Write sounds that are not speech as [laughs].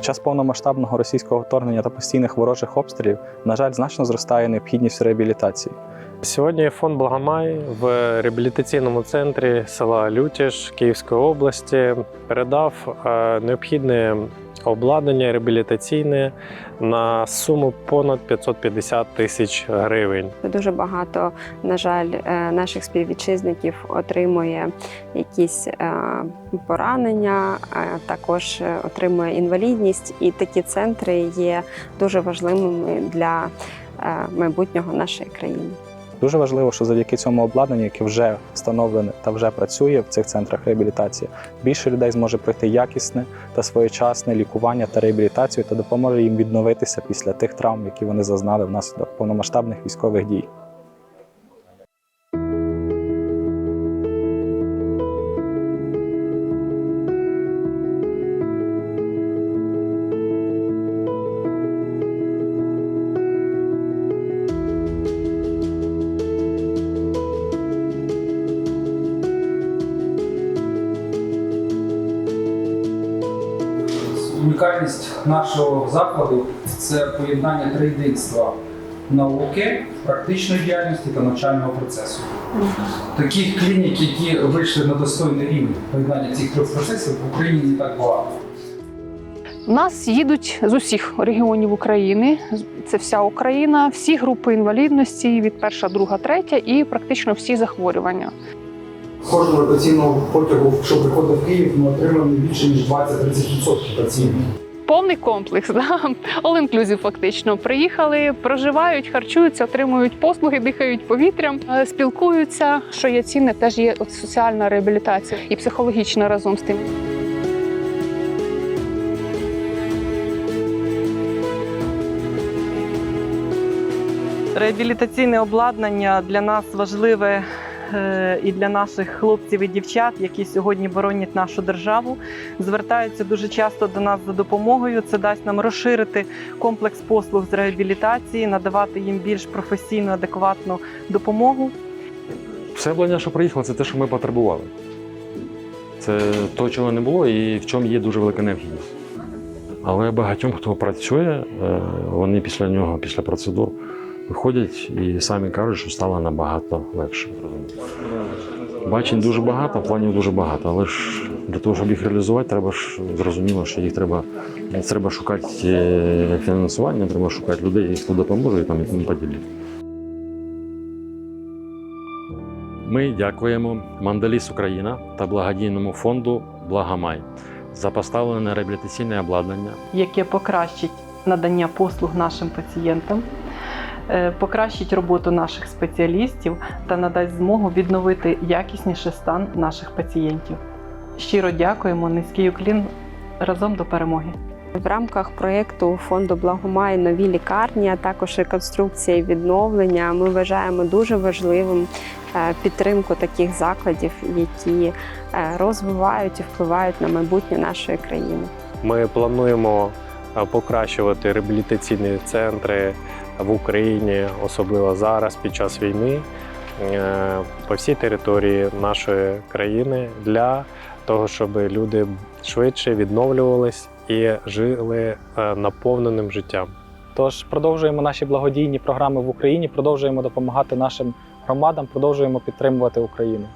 Під час повномасштабного російського вторгнення та постійних ворожих обстрілів, на жаль, значно зростає необхідність реабілітації. Сьогодні фонд Благомай в реабілітаційному центрі села Лютіж Київської області передав е, необхідне обладнання реабілітаційне на суму понад 550 тисяч гривень. Дуже багато, на жаль, е, наших співвітчизників отримує якісь е, поранення, також е, отримує інвалідність, і такі центри є дуже важливими для майбутнього нашої країни. Дуже важливо, що завдяки цьому обладнанню, яке вже встановлене та вже працює в цих центрах реабілітації, більше людей зможе пройти якісне та своєчасне лікування та реабілітацію та допоможе їм відновитися після тих травм, які вони зазнали внаслідок повномасштабних військових дій. Унікальність нашого закладу це поєднання триєдинства науки, практичної діяльності та навчального процесу. Таких клінік, які вийшли на достойний рівень поєднання цих трьох процесів, в Україні не так багато. У нас їдуть з усіх регіонів України. Це вся Україна, всі групи інвалідності від перша, друга, третя і практично всі захворювання. Кожного евакуаційного потягу, що приходить в Київ, ми отримуємо більше ніж 20-30% пацієнтів. Повний комплекс, [laughs] да? all inclusive фактично. Приїхали, проживають, харчуються, отримують послуги, дихають повітрям, е, спілкуються. Що є цінне, теж є от соціальна реабілітація і психологічна разом з тим. Реабілітаційне обладнання для нас важливе і для наших хлопців і дівчат, які сьогодні боронять нашу державу, звертаються дуже часто до нас за допомогою. Це дасть нам розширити комплекс послуг з реабілітації, надавати їм більш професійну, адекватну допомогу. Все обладнання, що приїхало, це те, що ми потребували. Це то, чого не було, і в чому є дуже велика необхідність. Але багатьом, хто працює, е, вони після нього, після процедур, виходять і самі кажуть, що стало набагато легше. Бачень дуже багато, планів дуже багато, але ж для того, щоб їх реалізувати, треба ж зрозуміло, що їх треба, треба шукати е, фінансування, треба шукати людей, хто допоможе і там і тому подібне. Ми дякуємо Мандаліс Україна та благодійному фонду Благомай за поставлене реабілітаційне обладнання, яке покращить надання послуг нашим пацієнтам, покращить роботу наших спеціалістів та надасть змогу відновити якісніший стан наших пацієнтів. Щиро дякуємо, низький уклін разом до перемоги. В рамках проєкту фонду Благомай нові лікарні, а також реконструкція і відновлення. Ми вважаємо дуже важливим е, підтримку таких закладів, які е, розвивають і впливають на майбутнє нашої країни. Ми плануємо е, покращувати реабілітаційні центри в Україні, особливо зараз, під час війни, е, по всій території нашої країни для того, щоб люди швидше відновлювались і жили е, наповненим життям. Тож продовжуємо наші благодійні програми в Україні, продовжуємо допомагати нашим громадам, продовжуємо підтримувати Україну.